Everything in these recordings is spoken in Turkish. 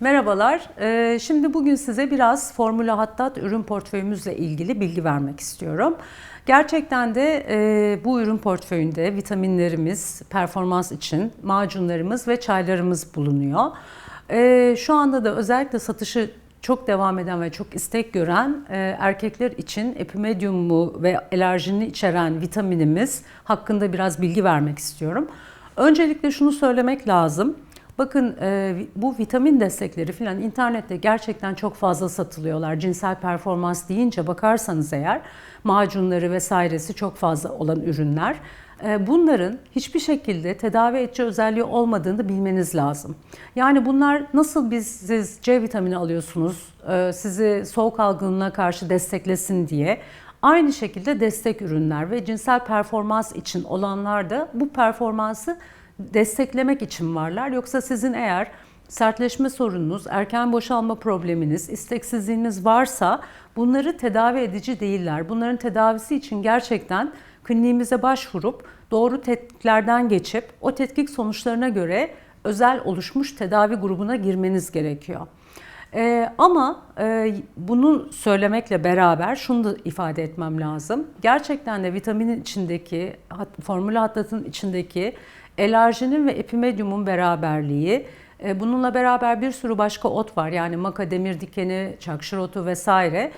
Merhabalar. Ee, Şimdi bugün size biraz Formula Hattat ürün portföyümüzle ilgili bilgi vermek istiyorum. Gerçekten de e, bu ürün portföyünde vitaminlerimiz, performans için macunlarımız ve çaylarımız bulunuyor. E, Şu anda da özellikle satışı çok devam eden ve çok istek gören e, erkekler için epimediumu ve alerjini içeren vitaminimiz hakkında biraz bilgi vermek istiyorum. Öncelikle şunu söylemek lazım. Bakın e, bu vitamin destekleri filan internette gerçekten çok fazla satılıyorlar. Cinsel performans deyince bakarsanız eğer macunları vesairesi çok fazla olan ürünler. E, bunların hiçbir şekilde tedavi edici özelliği olmadığını bilmeniz lazım. Yani bunlar nasıl biz siz C vitamini alıyorsunuz, e, sizi soğuk algınlığına karşı desteklesin diye Aynı şekilde destek ürünler ve cinsel performans için olanlar da bu performansı desteklemek için varlar. Yoksa sizin eğer sertleşme sorununuz, erken boşalma probleminiz, isteksizliğiniz varsa bunları tedavi edici değiller. Bunların tedavisi için gerçekten kliniğimize başvurup doğru tetkiklerden geçip o tetkik sonuçlarına göre özel oluşmuş tedavi grubuna girmeniz gerekiyor. Ee, ama e, bunu söylemekle beraber şunu da ifade etmem lazım. Gerçekten de vitaminin içindeki, formül hattatın içindeki elarjinin ve epimediumun beraberliği, e, bununla beraber bir sürü başka ot var. Yani maka, demir dikeni, çakşır otu vesaire.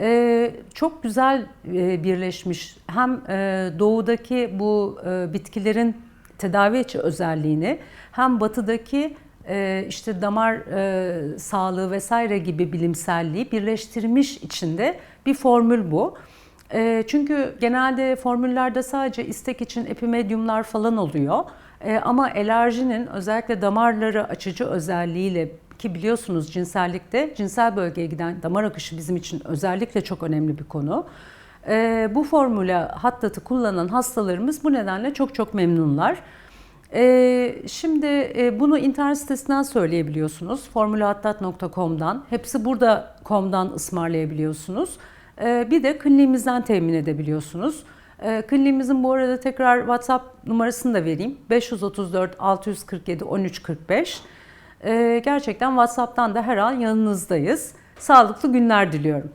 E, çok güzel e, birleşmiş. Hem doğudaki bu bitkilerin tedavi edici özelliğini hem batıdaki işte damar e, sağlığı vesaire gibi bilimselliği birleştirmiş içinde bir formül bu. E, çünkü genelde formüllerde sadece istek için epimediumlar falan oluyor. E, ama alerjinin özellikle damarları açıcı özelliğiyle ki biliyorsunuz cinsellikte cinsel bölgeye giden damar akışı bizim için özellikle çok önemli bir konu. E, bu formüle hattatı kullanan hastalarımız bu nedenle çok çok memnunlar. Ee, şimdi e, bunu internet sitesinden söyleyebiliyorsunuz. formülahattat.com'dan. Hepsi burada com'dan ısmarlayabiliyorsunuz. Ee, bir de kliniğimizden temin edebiliyorsunuz. Ee, kliniğimizin bu arada tekrar WhatsApp numarasını da vereyim. 534 647 1345. Ee, gerçekten WhatsApp'tan da her an yanınızdayız. Sağlıklı günler diliyorum.